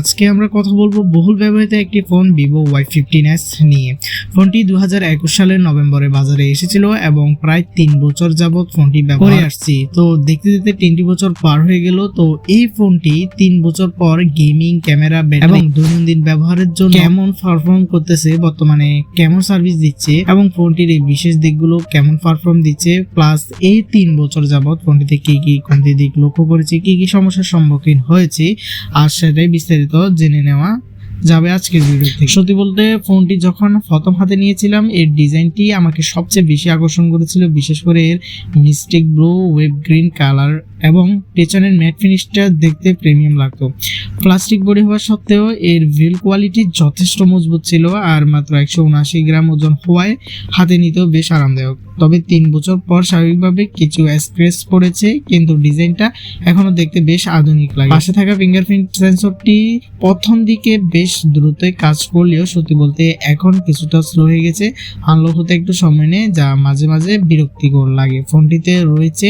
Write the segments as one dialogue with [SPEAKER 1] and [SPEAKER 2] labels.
[SPEAKER 1] আজকে আমরা কথা বলব বহুল ব্যবহৃত একটি phone Vivo Y fifteen S নিয়ে। ফোনটি দুই হাজার একুশ সালের নভেম্বরে বাজারে এসেছিল এবং প্রায় তিন বছর যাবত ফোনটি ব্যবহার আসছি। তো দেখতে দেখতে তিনটি বছর পার হয়ে গেল তো এই ফোনটি তিন বছর পর গেমিং ক্যামেরা এবং দৈনন্দিন ব্যবহারের জন্য কেমন পারফর্ম করতেছে বর্তমানে কেমন সার্ভিস দিচ্ছে এবং ফোনটির এই বিশেষ দিকগুলো কেমন পারফর্ম দিচ্ছে প্লাস এই তিন বছর যাবত ফোনটিতে কি কি কমতি দিক লক্ষ্য করেছি কি কি সমস্যার সম্মুখীন হয়েছে আর সেটাই বিস্তারিত জেনে নেওয়া যাবে আজকের ভিডিও থেকে সত্যি বলতে ফোনটি যখন প্রথম হাতে নিয়েছিলাম, এর ডিজাইনটি আমাকে সবচেয়ে বেশি আকর্ষণ করেছিল, বিশেষ করে এর mistake blue web green colour এবং পেছনের ম্যাট ফিনিশটা দেখতে প্রিমিয়াম লাগতো। প্লাস্টিক বডি হওয়া সত্ত্বেও এর ভিল কোয়ালিটি যথেষ্ট মজবুত ছিল আর মাত্র একশো উনআশি গ্রাম ওজন হওয়ায় হাতে নিতেও বেশ আরামদায়ক। তবে তিন বছর পর স্বাভাবিকভাবে কিছু স্ক্রেচ পড়েছে, কিন্তু ডিজাইনটা এখনও দেখতে বেশ আধুনিক লাগে। পাশে থাকা ফিঙ্গারপ্রিন্ট সেন্সরটি প্রথম দিকে বেশ দ্রুতই কাজ করলেও সত্যি বলতে এখন কিছুটা স্লো হয়ে গেছে। আনলক হতে একটু সময় নেয়, যা মাঝে মাঝে বিরক্তিকর লাগে। ফোনটিতে রয়েছে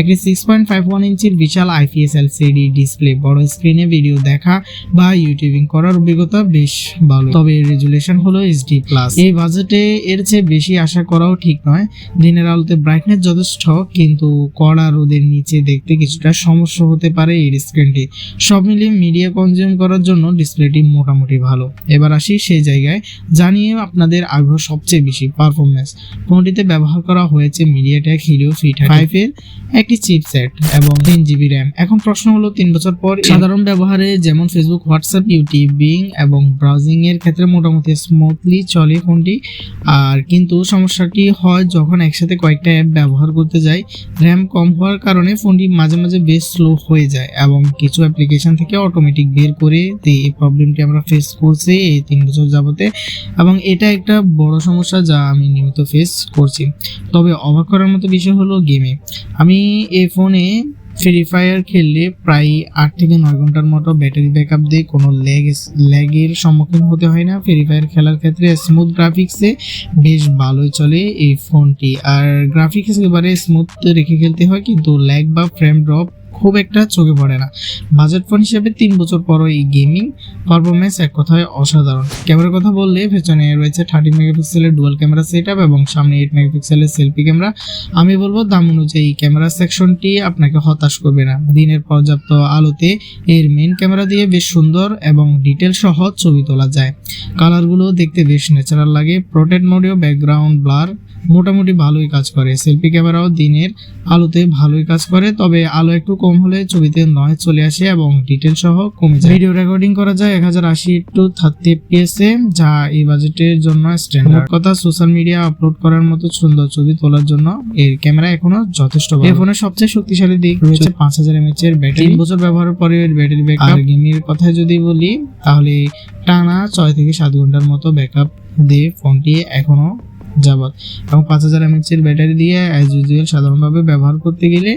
[SPEAKER 1] একটি সিক্স পয়েন্ট ফাইভ ওয়ান ইঞ্চির বিশাল আইপিএস এলসিডি ডিসপ্লে বড় স্ক্রিনে ভিডিও দেখা বা ইউটিউবিং করার অভিজ্ঞতা বেশ ভালো। তবে রেজুলেশন হলো এইচডি প্লাস এই বাজেটে এর চেয়ে বেশি আশা করাও ঠিক নয়। দিনের আলোতে ব্রাইটনেস যথেষ্ট, কিন্তু কড়া রোদের নিচে দেখতে কিছুটা সমস্যা হতে পারে এই স্ক্রিনটি সব মিলিয়ে মিডিয়া কনজিউম করার জন্য ডিসপ্লেটি মোটামুটি ভালো। এবার আসি সেই জায়গায়। জানিয়ে আপনাদের আগ্রহ সবচেয়ে বেশি পারফরমেন্স ফোনটিতে ব্যবহার করা হয়েছে media MediaTek Helio P five এর একটি চিপসেট এবং তিন জিবি র্যাম। এখন প্রশ্ন হলো, তিন বছর পর সাধারণ ব্যবহারে যেমন ফেসবুক হোয়াটসঅ্যাপ ইউটিউবিং এবং ব্রাউজিং এর ক্ষেত্রে মোটামুটি স্মুথলি চলে ফোনটি। আর কিন্তু সমস্যাটি হয় যখন একসাথে কয়েকটা অ্যাপ ব্যবহার করতে যাই র্যাম কম হওয়ার কারণে ফোনটি মাঝে মাঝে বেশ স্লো হয়ে যায় এবং কিছু অ্যাপ্লিকেশন থেকে অটোমেটিক বের করে এই প্রবলেমটি আমরা ফেস করছি এই তিন বছর যাবতে। এবং এটা একটা বড় সমস্যা যা আমি নিয়মিত ফেস করছি। তবে অবাক করার মতো বিষয় হলো গেমে। আমি এই ফোনে ফ্রি ফায়ার খেললে প্রায় আট থেকে নয় ঘণ্টার মতো ব্যাটারি ব্যাক আপ দিয়ে কোনো ল্যাগ ল্যাগের সম্মুখীন হতে হয় না। ফ্রি ফায়ার খেলার ক্ষেত্রে স্মুথ গ্রাফিক্সে বেশ ভালোই চলে এই ফোনটি আর গ্রাফিক্স একেবারে স্মুথ রেখে খেলতে হয়, কিন্তু ল্যাগ বা ফ্রেম ড্রপ খুব একটা চোখে পড়ে না। বাজেট ফোন হিসেবে তিন বছর পরও এই গেমিং পারফরমেন্স এক কথায় অসাধারণ। ক্যামেরার কথা বললে পেছনে রয়েছে থার্টি মেগাপিক্সেলের ডুয়াল ক্যামেরা সেট এবং সামনে এইট মেগাপিক্সেলের সেলফি ক্যামেরা আমি বলব দাম অনুযায়ী ক্যামেরা সেকশনটি আপনাকে হতাশ করবে না। দিনের পর্যাপ্ত আলোতে এর মেন ক্যামেরা দিয়ে বেশ সুন্দর এবং ডিটেল সহ ছবি তোলা যায়। কালারগুলো দেখতে বেশ ন্যাচারাল লাগে। প্রোটেক্ট মোডেও ব্যাকগ্রাউন্ড ব্লার মোটামুটি ভালোই কাজ করে। সেলফি ক্যামেরাও দিনের আলোতে ভালোই কাজ করে তবে আলো একটু কম হলে ছবিতে নয় চলে আসে এবং ডিটেল সহ কমে যায়। ভিডিও রেকর্ডিং করা যায় এক হাজার আশি টু থার্টি এফপিএস এ যা এই বাজেটের জন্য স্ট্যান্ডার্ড কথা সোশ্যাল মিডিয়া আপলোড করার মতো সুন্দর ছবি তোলার জন্য এর ক্যামেরা এখনও যথেষ্ট ভালো। এই ফোনের সবচেয়ে শক্তিশালী দিক রয়েছে পাঁচ হাজার এমএচ এর ব্যাটারি। তিন বছর ব্যবহারের পরে এর ব্যাটারি ব্যাকআপ গেমের কথা যদি বলি তাহলে টানা ছয় থেকে সাত ঘণ্টার মতো ব্যাকআপ দিয়ে ফোনটি এখনও যাবত। এবং পাঁচ হাজার এমএচ এর ব্যাটারি দিয়ে অ্যাজ ইউজুয়াল সাধারণভাবে ব্যবহার করতে গেলে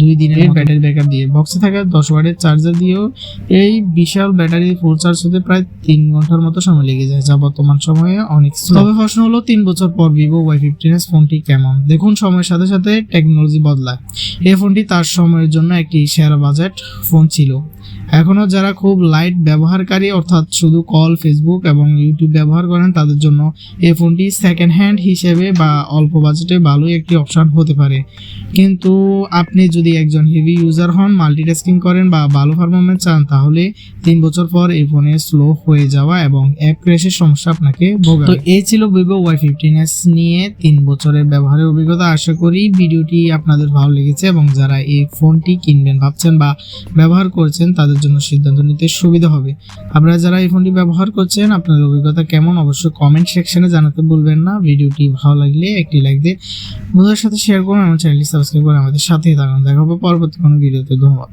[SPEAKER 1] দুই দিনের ব্যাটারি ব্যাকআপ দিয়ে। বক্সে থাকা দশ ওয়াটের চার্জার দিয়েও এই বিশাল ব্যাটারি ফুল চার্জ হতে প্রায় তিন ঘণ্টার মতো সময় লেগে যায় যা বর্তমান সময়ে অনেক। তবে প্রশ্ন হলো তিন বছর পর ভিভো ওয়াই ফিফটিন এস ফোনটি কেমন? দেখুন সময়ের সাথে সাথে টেকনোলজি বদলায়। এই ফোনটি তার সময়ের জন্য একটি সেরা বাজেট ফোন ছিল। এখনও যারা খুব লাইট ব্যবহারকারী, অর্থাৎ শুধু কল ফেসবুক এবং ইউটিউব ব্যবহার করেন, তাদের জন্য এই ফোনটি সেকেন্ড হ্যান্ড হিসেবে বা অল্প বাজেটে ভালোই একটি অপশান হতে পারে। কিন্তু আপনি যদি একজন হেভি ইউজার হন মাল্টিটাস্কিং করেন বা ভালো পারফরমেন্স চান, তাহলে তিন বছর পর এই ফোনে স্লো হয়ে যাওয়া এবং অ্যাপ ক্র্যাশের সমস্যা আপনাকে ভোগাবে। তো এই ছিল ভিভো ওয়াই ফিফটিন এস নিয়ে তিন বছরের ব্যবহারের অভিজ্ঞতা। আশা করি ভিডিওটি আপনাদের ভালো লেগেছে এবং যারা এই ফোনটি কিনবেন, ভাবছেন বা ব্যবহার করছেন, তাদের জন্য সিদ্ধান্ত নিতে সুবিধা হবে। আপনারা যারা এই ফোনটি ব্যবহার করছেন, আপনাদের অভিজ্ঞতা কেমন অবশ্যই কমেন্ট সেকশনে জানাতে ভুলবেন না। ভিডিওটি ভালো লাগলে একটি লাইক দিয়ে বন্ধুদের সাথে শেয়ার করুন আমার চ্যানেলটি সাবস্ক্রাইব করে আমাদের সাথেই থাকুন। দেখা হবে পরবর্তী কোনো ভিডিওতে ধন্যবাদ।